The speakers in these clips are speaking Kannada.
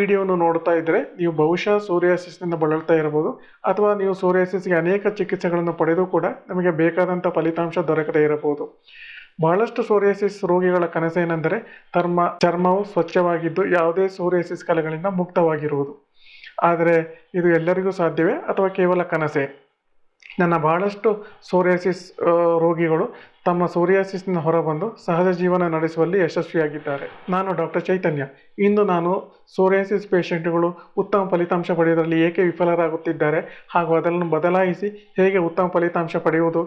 ವಿಡಿಯೋವನ್ನು ನೋಡ್ತಾ ಇದ್ದರೆ ನೀವು ಬಹುಶಃ ಸೋರಿಯಾಸಿಸ್ನಿಂದ ಬಳಲ್ತಾ ಇರಬಹುದು ಅಥವಾ ನೀವು ಸೋರಿಯಾಸಿಸ್ಗೆ ಅನೇಕ ಚಿಕಿತ್ಸೆಗಳನ್ನು ಪಡೆದು ಕೂಡ ನಮಗೆ ಬೇಕಾದಂಥ ಫಲಿತಾಂಶ ದೊರಕದೇ ಇರಬಹುದು. ಬಹಳಷ್ಟು ಸೋರಿಯಾಸಿಸ್ ರೋಗಿಗಳ ಕನಸೇನೆಂದರೆ ತಮ್ಮ ಚರ್ಮವು ಸ್ವಚ್ಛವಾಗಿದ್ದು ಯಾವುದೇ ಸೋರಿಯಾಸಿಸ್ ಕಲೆಗಳಿಂದ ಮುಕ್ತವಾಗಿರುವುದು. ಆದರೆ, ಇದು ಎಲ್ಲರಿಗೂ ಸಾಧ್ಯವೇ ಅಥವಾ ಕೇವಲ ಕನಸೇ? ನನ್ನ ಬಹಳಷ್ಟು ಸೋರಿಯಾಸಿಸ್ ರೋಗಿಗಳು ತಮ್ಮ ಸೋರಿಯಾಸಿಸ್ನ ಹೊರಬಂದು ಸಹಜ ಜೀವನ ನಡೆಸುವಲ್ಲಿ ಯಶಸ್ವಿಯಾಗಿದ್ದಾರೆ. ನಾನು ಡಾಕ್ಟರ್ ಚೈತನ್ಯ. ಇಂದು ನಾನು ಸೋರಿಯಾಸಿಸ್ ಪೇಷಂಟ್ಗಳು ಉತ್ತಮ ಫಲಿತಾಂಶ ಪಡೆಯುವುದರಲ್ಲಿ ಏಕೆ ವಿಫಲರಾಗುತ್ತಿದ್ದಾರೆ ಹಾಗೂ ಅದನ್ನು ಬದಲಾಯಿಸಿ ಹೇಗೆ ಉತ್ತಮ ಫಲಿತಾಂಶ ಪಡೆಯುವುದು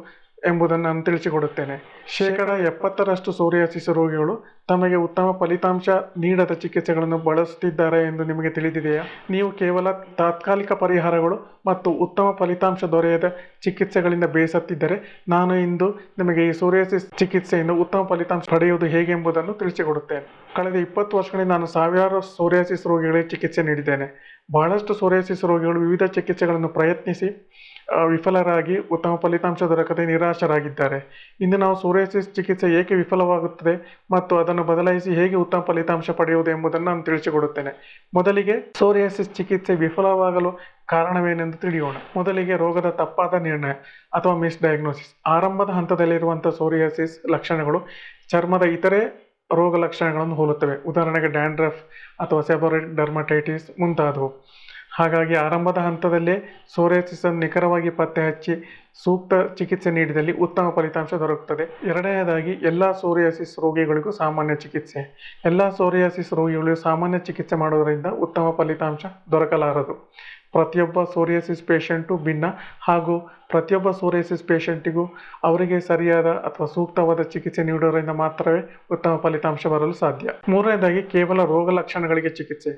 ಎಂಬುದನ್ನು ನಾನು ತಿಳಿಸಿಕೊಡುತ್ತೇನೆ. ಶೇಕಡ ಎಪ್ಪತ್ತರಷ್ಟು ಸೋರಿಯಾಸಿಸ್ ರೋಗಿಗಳು ತಮಗೆ ಉತ್ತಮ ಫಲಿತಾಂಶ ನೀಡದ ಚಿಕಿತ್ಸೆಗಳನ್ನು ಬಳಸುತ್ತಿದ್ದಾರೆ ಎಂದು ನಿಮಗೆ ತಿಳಿದಿದೆಯಾ? ನೀವು ಕೇವಲ ತಾತ್ಕಾಲಿಕ ಪರಿಹಾರಗಳು ಮತ್ತು ಉತ್ತಮ ಫಲಿತಾಂಶ ದೊರೆಯದ ಚಿಕಿತ್ಸೆಗಳಿಂದ ಬೇಸತ್ತಿದ್ದರೆ ನಾನು ಇಂದು ನಿಮಗೆ ಈ ಸೋರಿಯಾಸಿಸ್ ಚಿಕಿತ್ಸೆಯಿಂದ ಉತ್ತಮ ಫಲಿತಾಂಶ ಪಡೆಯುವುದು ಹೇಗೆ ಎಂಬುದನ್ನು ತಿಳಿಸಿಕೊಡುತ್ತೇನೆ. ಕಳೆದ ಇಪ್ಪತ್ತು ವರ್ಷಗಳಿಂದ ನಾನು ಸಾವಿರಾರು ಸೋರಿಯಾಸಿಸ್ ರೋಗಿಗಳಿಗೆ ಚಿಕಿತ್ಸೆ ನೀಡಿದ್ದೇನೆ. ಬಹಳಷ್ಟು ಸೋರಿಯಾಸಿಸ್ ರೋಗಿಗಳು ವಿವಿಧ ಚಿಕಿತ್ಸೆಗಳನ್ನು ಪ್ರಯತ್ನಿಸಿ ವಿಫಲರಾಗಿ ಉತ್ತಮ ಫಲಿತಾಂಶ ದೊರಕದೆ ನಿರಾಶರಾಗಿದ್ದಾರೆ. ಇಂದು ನಾವು ಸೋರಿಯಾಸಿಸ್ ಚಿಕಿತ್ಸೆ ಏಕೆ ವಿಫಲವಾಗುತ್ತದೆ ಮತ್ತು ಅದನ್ನು ಬದಲಾಯಿಸಿ ಹೇಗೆ ಉತ್ತಮ ಫಲಿತಾಂಶ ಪಡೆಯುವುದು ಎಂಬುದನ್ನು ನಾನು ತಿಳಿಸಿಕೊಡುತ್ತೇನೆ. ಮೊದಲಿಗೆ ಸೋರಿಯಾಸಿಸ್ ಚಿಕಿತ್ಸೆ ವಿಫಲವಾಗಲು ಕಾರಣವೇನೆಂದು ತಿಳಿಯೋಣ. ಮೊದಲಿಗೆ ರೋಗದ ತಪ್ಪಾದ ನಿರ್ಣಯ ಅಥವಾ ಮಿಸ್ ಡಯಾಗ್ನೋಸಿಸ್ ಆರಂಭದ ಹಂತದಲ್ಲಿರುವಂಥ ಸೋರಿಯಾಸಿಸ್ ಲಕ್ಷಣಗಳು ಚರ್ಮದ ಇತರೆ ರೋಗ ಲಕ್ಷಣಗಳನ್ನು ಹೋಲುತ್ತವೆ. ಉದಾಹರಣೆಗೆ ಡ್ಯಾಂಡ್ರಫ್ ಅಥವಾ ಸೆಬೊರೈಟ್ ಡರ್ಮಟೈಟಿಸ್ ಮುಂತಾದವು. ಹಾಗಾಗಿ ಆರಂಭದ ಹಂತದಲ್ಲೇ ಸೋರಿಯಾಸಿಸ್ ಅನ್ನು ನಿಖರವಾಗಿ ಪತ್ತೆ ಹಚ್ಚಿ ಸೂಕ್ತ ಚಿಕಿತ್ಸೆ ನೀಡಿದಲ್ಲಿ ಉತ್ತಮ ಫಲಿತಾಂಶ ದೊರಕುತ್ತದೆ. ಎರಡನೆಯದಾಗಿ, ಎಲ್ಲ ಸೋರಿಯಾಸಿಸ್ ರೋಗಿಗಳಿಗೂ ಸಾಮಾನ್ಯ ಚಿಕಿತ್ಸೆ. ಎಲ್ಲ ಸೋರಿಯಾಸಿಸ್ ರೋಗಿಗಳಿಗೂ ಸಾಮಾನ್ಯ ಚಿಕಿತ್ಸೆ ಮಾಡುವುದರಿಂದ ಉತ್ತಮ ಫಲಿತಾಂಶ ದೊರಕಲಾರದು. ಪ್ರತಿಯೊಬ್ಬ ಸೋರಿಯಾಸಿಸ್ ಪೇಷಂಟು ಭಿನ್ನ ಹಾಗೂ ಪ್ರತಿಯೊಬ್ಬ ಸೋರಿಯಾಸಿಸ್ ಪೇಷಂಟಿಗೂ ಅವರಿಗೆ ಸರಿಯಾದ ಅಥವಾ ಸೂಕ್ತವಾದ ಚಿಕಿತ್ಸೆ ನೀಡುವುದರಿಂದ ಮಾತ್ರವೇ ಉತ್ತಮ ಫಲಿತಾಂಶ ಬರಲು ಸಾಧ್ಯ. ಮೂರನೇದಾಗಿ ಕೇವಲ ರೋಗ ಲಕ್ಷಣಗಳಿಗೆ ಚಿಕಿತ್ಸೆ.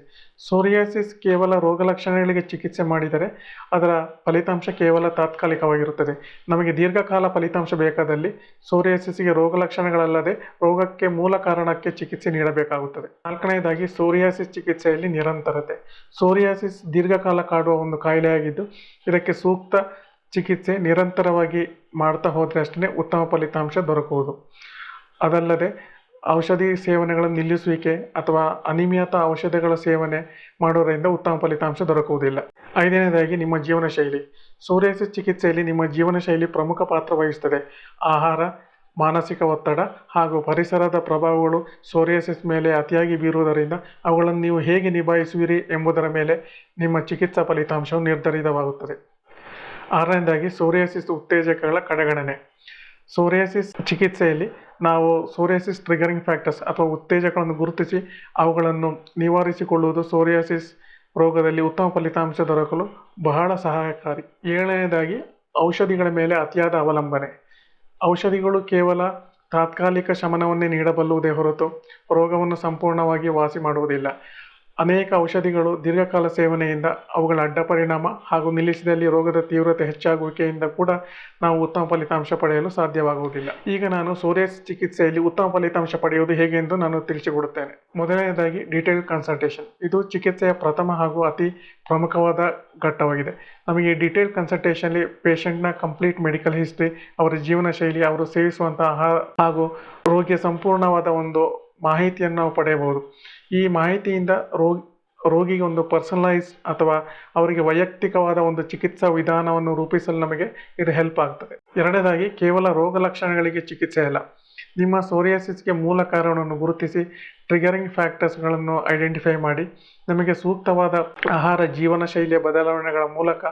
ಸೋರಿಯಾಸಿಸ್ ಕೇವಲ ರೋಗ ಲಕ್ಷಣಗಳಿಗೆ ಚಿಕಿತ್ಸೆ ಮಾಡಿದರೆ ಅದರ ಫಲಿತಾಂಶ ಕೇವಲ ತಾತ್ಕಾಲಿಕವಾಗಿರುತ್ತದೆ. ನಮಗೆ ದೀರ್ಘಕಾಲ ಫಲಿತಾಂಶ ಬೇಕಾದಲ್ಲಿ ಸೋರಿಯಾಸಿಸ್ಗೆ ರೋಗ ಲಕ್ಷಣಗಳಲ್ಲದೆ ರೋಗಕ್ಕೆ ಮೂಲ ಕಾರಣಕ್ಕೆ ಚಿಕಿತ್ಸೆ ನೀಡಬೇಕಾಗುತ್ತದೆ. ನಾಲ್ಕನೆಯದಾಗಿ ಸೋರಿಯಾಸಿಸ್ ಚಿಕಿತ್ಸೆಯಲ್ಲಿ ನಿರಂತರತೆ. ಸೋರಿಯಾಸಿಸ್ ದೀರ್ಘಕಾಲ ಕಾಡುವ ಒಂದು ಕಾಯಿಲೆಯಾಗಿದ್ದು ಇದಕ್ಕೆ ಸೂಕ್ತ ಚಿಕಿತ್ಸೆ ನಿರಂತರವಾಗಿ ಮಾಡ್ತಾ ಹೋದರೆ ಅಷ್ಟೇ ಉತ್ತಮ ಫಲಿತಾಂಶ ದೊರಕುವುದು. ಅದಲ್ಲದೆ ಔಷಧಿ ಸೇವನೆಗಳನ್ನು ನಿಲ್ಲಿಸುವಿಕೆ ಅಥವಾ ಅನಿಯಮಿತ ಔಷಧಿಗಳ ಸೇವನೆ ಮಾಡೋದರಿಂದ ಉತ್ತಮ ಫಲಿತಾಂಶ ದೊರಕುವುದಿಲ್ಲ. ಐದನೇದಾಗಿ ನಿಮ್ಮ ಜೀವನ ಶೈಲಿ. ಸೋರಿಯಾಸಿಸ್ ಚಿಕಿತ್ಸೆಯಲ್ಲಿ ನಿಮ್ಮ ಜೀವನ ಶೈಲಿ ಪ್ರಮುಖ ಪಾತ್ರ ವಹಿಸುತ್ತದೆ. ಆಹಾರ, ಮಾನಸಿಕ ಒತ್ತಡ ಹಾಗೂ ಪರಿಸರದ ಪ್ರಭಾವಗಳು ಸೋರಿಯಾಸಿಸ್ ಮೇಲೆ ಅತಿಯಾಗಿ ಬೀರುವುದರಿಂದ ಅವುಗಳನ್ನು ನೀವು ಹೇಗೆ ನಿಭಾಯಿಸುವಿರಿ ಎಂಬುದರ ಮೇಲೆ ನಿಮ್ಮ ಚಿಕಿತ್ಸಾ ಫಲಿತಾಂಶವು ನಿರ್ಧರಿತವಾಗುತ್ತದೆ. ಆರನೇದಾಗಿ ಸೋರಿಯಾಸಿಸ್ ಉತ್ತೇಜಕಗಳ ಕಡೆಗಣನೆ. ಸೋರಿಯಾಸಿಸ್ ಚಿಕಿತ್ಸೆಯಲ್ಲಿ ನಾವು ಸೋರಿಯಾಸಿಸ್ ಟ್ರಿಗರಿಂಗ್ ಫ್ಯಾಕ್ಟರ್ಸ್ ಅಥವಾ ಉತ್ತೇಜಕಗಳನ್ನು ಗುರುತಿಸಿ ಅವುಗಳನ್ನು ನಿವಾರಿಸಿಕೊಳ್ಳುವುದು ಸೋರಿಯಾಸಿಸ್ ರೋಗದಲ್ಲಿ ಉತ್ತಮ ಫಲಿತಾಂಶ ದೊರಕಲು ಬಹಳ ಸಹಾಯಕಾರಿ. ಏಳನೇದಾಗಿ ಔಷಧಿಗಳ ಮೇಲೆ ಅತಿಯಾದ ಅವಲಂಬನೆ. ಔಷಧಿಗಳು ಕೇವಲ ತಾತ್ಕಾಲಿಕ ಶಮನವನ್ನೇ ನೀಡಬಲ್ಲುವುದೇ ಹೊರತು ರೋಗವನ್ನು ಸಂಪೂರ್ಣವಾಗಿ ವಾಸಿ ಮಾಡುವುದಿಲ್ಲ. ಅನೇಕ ಔಷಧಿಗಳು ದೀರ್ಘಕಾಲ ಸೇವನೆಯಿಂದ ಅವುಗಳ ಅಡ್ಡ ಪರಿಣಾಮ ಹಾಗೂ ನಿಲ್ಲಿಸಿದಲ್ಲಿ ರೋಗದ ತೀವ್ರತೆ ಹೆಚ್ಚಾಗುವಿಕೆಯಿಂದ ಕೂಡ ನಾವು ಉತ್ತಮ ಫಲಿತಾಂಶ ಪಡೆಯಲು ಸಾಧ್ಯವಾಗುವುದಿಲ್ಲ. ಈಗ ನಾನು ಸೂರ್ಯ ಚಿಕಿತ್ಸೆಯಲ್ಲಿ ಉತ್ತಮ ಫಲಿತಾಂಶ ಪಡೆಯುವುದು ಹೇಗೆ ಎಂದು ನಾನು ತಿಳಿಸಿಕೊಡುತ್ತೇನೆ. ಮೊದಲನೆಯದಾಗಿ ಡೀಟೇಲ್ ಕನ್ಸಲ್ಟೇಷನ್. ಇದು ಚಿಕಿತ್ಸೆಯ ಪ್ರಥಮ ಹಾಗೂ ಅತಿ ಪ್ರಮುಖವಾದ ಘಟ್ಟವಾಗಿದೆ. ನಮಗೆ ಡೀಟೇಲ್ ಕನ್ಸಲ್ಟೇಷನ್ಲಿ ಪೇಷಂಟ್ನ ಕಂಪ್ಲೀಟ್ ಮೆಡಿಕಲ್ ಹಿಸ್ಟ್ರಿ, ಅವರ ಜೀವನ ಶೈಲಿ, ಅವರು ಸೇವಿಸುವಂತಹ ಆಹಾರ ಹಾಗೂ ರೋಗಿಯ ಸಂಪೂರ್ಣವಾದ ಒಂದು ಮಾಹಿತಿಯನ್ನು ನಾವು ಪಡೆಯಬಹುದು. ಈ ಮಾಹಿತಿಯಿಂದ ರೋಗಿ, ರೋಗಿಗೆ ಒಂದು ಪರ್ಸನಲೈಸ್ ಅಥವಾ ಅವರಿಗೆ ವೈಯಕ್ತಿಕವಾದ ಒಂದು ಚಿಕಿತ್ಸಾ ವಿಧಾನವನ್ನು ರೂಪಿಸಲು ನಮಗೆ ಇದು ಹೆಲ್ಪ್ ಆಗ್ತದೆ. ಎರಡನೇದಾಗಿ ಕೇವಲ ರೋಗ ಲಕ್ಷಣಗಳಿಗೆ ಚಿಕಿತ್ಸೆ ಅಲ್ಲ. ನಿಮ್ಮ ಸೋರಿಯಾಸಿಸ್ಗೆ ಮೂಲ ಕಾರಣವನ್ನು ಗುರುತಿಸಿ ಟ್ರಿಗರಿಂಗ್ ಫ್ಯಾಕ್ಟರ್ಸ್ಗಳನ್ನು ಐಡೆಂಟಿಫೈ ಮಾಡಿ. ನಿಮಗೆ ಸೂಕ್ತವಾದ ಆಹಾರ, ಜೀವನ ಶೈಲಿಯ ಬದಲಾವಣೆಗಳ ಮೂಲಕ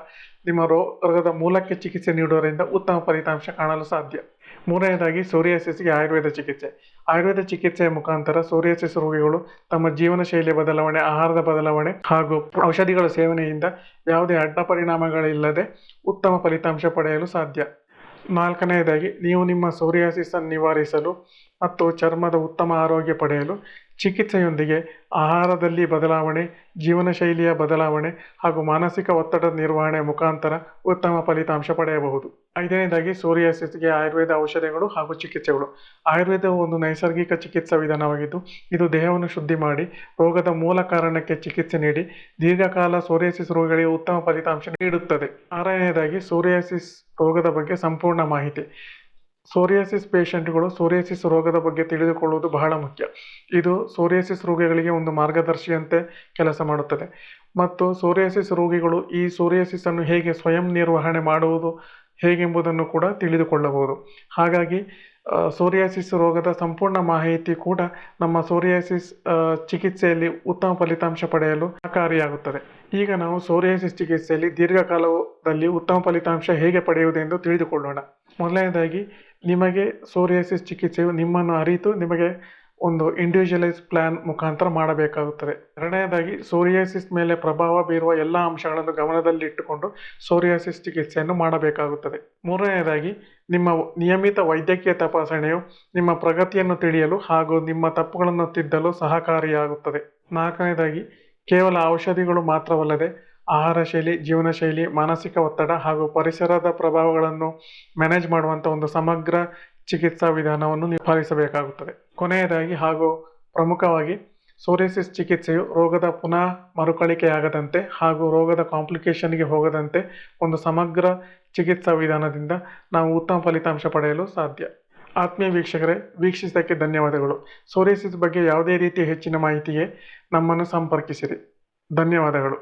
ನಿಮ್ಮ ರೋಗದ ಮೂಲಕ್ಕೆ ಚಿಕಿತ್ಸೆ ನೀಡುವುದರಿಂದ ಉತ್ತಮ ಫಲಿತಾಂಶ ಕಾಣಲು ಸಾಧ್ಯ. ಮೂರನೇದಾಗಿ, ಸೋರಿಯಾಸಿಸ್ಗೆ ಆಯುರ್ವೇದ ಚಿಕಿತ್ಸೆ. ಆಯುರ್ವೇದ ಚಿಕಿತ್ಸೆಯ ಮುಖಾಂತರ ಸೋರಿಯಾಸಿಸ್ ರೋಗಿಗಳು ತಮ್ಮ ಜೀವನ ಶೈಲಿಯ ಬದಲಾವಣೆ, ಆಹಾರದ ಬದಲಾವಣೆ ಹಾಗೂ ಔಷಧಿಗಳ ಸೇವನೆಯಿಂದ ಯಾವುದೇ ಅಡ್ಡ ಪರಿಣಾಮಗಳಿಲ್ಲದೆ ಉತ್ತಮ ಫಲಿತಾಂಶ ಪಡೆಯಲು ಸಾಧ್ಯ. ನಾಲ್ಕನೆಯದಾಗಿ ನೀವು ನಿಮ್ಮ ಸೋರಿಯಾಸಿಸ್ ಅನ್ನು ನಿವಾರಿಸಲು ಮತ್ತು ಚರ್ಮದ ಉತ್ತಮ ಆರೋಗ್ಯ ಪಡೆಯಲು ಚಿಕಿತ್ಸೆಯೊಂದಿಗೆ ಆಹಾರದಲ್ಲಿ ಬದಲಾವಣೆ ಜೀವನ ಶೈಲಿಯ ಬದಲಾವಣೆ ಹಾಗೂ ಮಾನಸಿಕ ಒತ್ತಡದ ನಿರ್ವಹಣೆ ಮುಖಾಂತರ ಉತ್ತಮ ಫಲಿತಾಂಶ ಪಡೆಯಬಹುದು. ಐದನೇದಾಗಿ ಸೋರಿಯಾಸಿಸ್ಗೆ ಆಯುರ್ವೇದ ಔಷಧಿಗಳು ಹಾಗೂ ಚಿಕಿತ್ಸೆಗಳು. ಆಯುರ್ವೇದವು ಒಂದು ನೈಸರ್ಗಿಕ ಚಿಕಿತ್ಸಾ ವಿಧಾನವಾಗಿದ್ದು, ಇದು ದೇಹವನ್ನು ಶುದ್ಧಿ ಮಾಡಿ, ರೋಗದ ಮೂಲ ಕಾರಣಕ್ಕೆ ಚಿಕಿತ್ಸೆ ನೀಡಿ, ದೀರ್ಘಕಾಲ ಸೋರಿಯಾಸಿಸ್ ರೋಗಗಳಿಗೆ ಉತ್ತಮ ಫಲಿತಾಂಶ ನೀಡುತ್ತದೆ. ಆರನೇದಾಗಿ ಸೋರಿಯಾಸಿಸ್ ರೋಗದ ಬಗ್ಗೆ ಸಂಪೂರ್ಣ ಮಾಹಿತಿ. ಸೋರಿಯಾಸಿಸ್ ಪೇಷಂಟ್ಗಳು ಸೋರಿಯಾಸಿಸ್ ರೋಗದ ಬಗ್ಗೆ ತಿಳಿದುಕೊಳ್ಳುವುದು ಬಹಳ ಮುಖ್ಯ. ಇದು ಸೋರಿಯಾಸಿಸ್ ರೋಗಿಗಳಿಗೆ ಒಂದು ಮಾರ್ಗದರ್ಶಿಯಂತೆ ಕೆಲಸ ಮಾಡುತ್ತದೆ. ಮತ್ತು ಸೋರಿಯಾಸಿಸ್ ರೋಗಿಗಳು ಈ ಸೋರಿಯಾಸಿಸ್ ಅನ್ನು ಹೇಗೆ ಸ್ವಯಂ ನಿರ್ವಹಣೆ ಮಾಡುವುದು ಹೇಗೆಂಬುದನ್ನು ಕೂಡ ತಿಳಿದುಕೊಳ್ಳಬಹುದು. ಹಾಗಾಗಿ ಸೋರಿಯಾಸಿಸ್ ರೋಗದ ಸಂಪೂರ್ಣ ಮಾಹಿತಿ ಕೂಡ ನಮ್ಮ ಸೋರಿಯಾಸಿಸ್ ಚಿಕಿತ್ಸೆಯಲ್ಲಿ ಉತ್ತಮ ಫಲಿತಾಂಶ ಪಡೆಯಲು ಸಹಕಾರಿಯಾಗುತ್ತದೆ. ಈಗ ನಾವು ಸೋರಿಯಾಸಿಸ್ ಚಿಕಿತ್ಸೆಯಲ್ಲಿ ದೀರ್ಘಕಾಲದಲ್ಲಿ ಉತ್ತಮ ಫಲಿತಾಂಶ ಹೇಗೆ ಪಡೆಯುವುದೆಂದು ತಿಳಿದುಕೊಳ್ಳೋಣ. ಮೊದಲನೇದಾಗಿ ನಿಮಗೆ ಸೋರಿಯಾಸಿಸ್ ಚಿಕಿತ್ಸೆಯು ನಿಮ್ಮನ್ನು ಅರಿತು ನಿಮಗೆ ಒಂದು ಇಂಡಿವಿಜುವಲೈಸ್ ಪ್ಲಾನ್ ಮುಖಾಂತರ ಮಾಡಬೇಕಾಗುತ್ತದೆ. ಎರಡನೇದಾಗಿ ಸೋರಿಯಾಸಿಸ್ ಮೇಲೆ ಪ್ರಭಾವ ಬೀರುವ ಎಲ್ಲ ಅಂಶಗಳನ್ನು ಗಮನದಲ್ಲಿಟ್ಟುಕೊಂಡು ಸೋರಿಯಾಸಿಸ್ ಚಿಕಿತ್ಸೆಯನ್ನು ಮಾಡಬೇಕಾಗುತ್ತದೆ. ಮೂರನೆಯದಾಗಿ ನಿಮ್ಮ ನಿಯಮಿತ ವೈದ್ಯಕೀಯ ತಪಾಸಣೆಯು ನಿಮ್ಮ ಪ್ರಗತಿಯನ್ನು ತಿಳಿಯಲು ಹಾಗೂ ನಿಮ್ಮ ತಪ್ಪುಗಳನ್ನು ತಿದ್ದಲು ಸಹಕಾರಿಯಾಗುತ್ತದೆ. ನಾಲ್ಕನೇದಾಗಿ, ಕೇವಲ ಔಷಧಿಗಳು ಮಾತ್ರವಲ್ಲದೆ ಆಹಾರ ಶೈಲಿ, ಜೀವನ ಶೈಲಿ, ಮಾನಸಿಕ ಒತ್ತಡ ಹಾಗೂ ಪರಿಸರದ ಪ್ರಭಾವಗಳನ್ನು ಮ್ಯಾನೇಜ್ ಮಾಡುವಂಥ ಒಂದು ಸಮಗ್ರ ಚಿಕಿತ್ಸಾ ವಿಧಾನವನ್ನು ನಿಭಾಯಿಸಬೇಕಾಗುತ್ತದೆ. ಕೊನೆಯದಾಗಿ ಹಾಗೂ ಪ್ರಮುಖವಾಗಿ ಸೋರಿಯಾಸಿಸ್ ಚಿಕಿತ್ಸೆಯು ರೋಗದ ಪುನಃ ಮರುಕಳಿಕೆಯಾಗದಂತೆ ಹಾಗೂ ರೋಗದ ಕಾಂಪ್ಲಿಕೇಶನ್ಗೆ ಹೋಗದಂತೆ ಒಂದು ಸಮಗ್ರ ಚಿಕಿತ್ಸಾ ವಿಧಾನದಿಂದ ನಾವು ಉತ್ತಮ ಫಲಿತಾಂಶ ಪಡೆಯಲು ಸಾಧ್ಯ. ಆತ್ಮೀಯ ವೀಕ್ಷಕರೇ ವೀಕ್ಷಿಸಿದ್ದಕ್ಕೆ ಧನ್ಯವಾದಗಳು. ಸೋರಿಯಾಸಿಸ್ ಬಗ್ಗೆ ಯಾವುದೇ ರೀತಿಯ ಹೆಚ್ಚಿನ ಮಾಹಿತಿಗೆ ನಮ್ಮನ್ನು ಸಂಪರ್ಕಿಸಿರಿ. ಧನ್ಯವಾದಗಳು.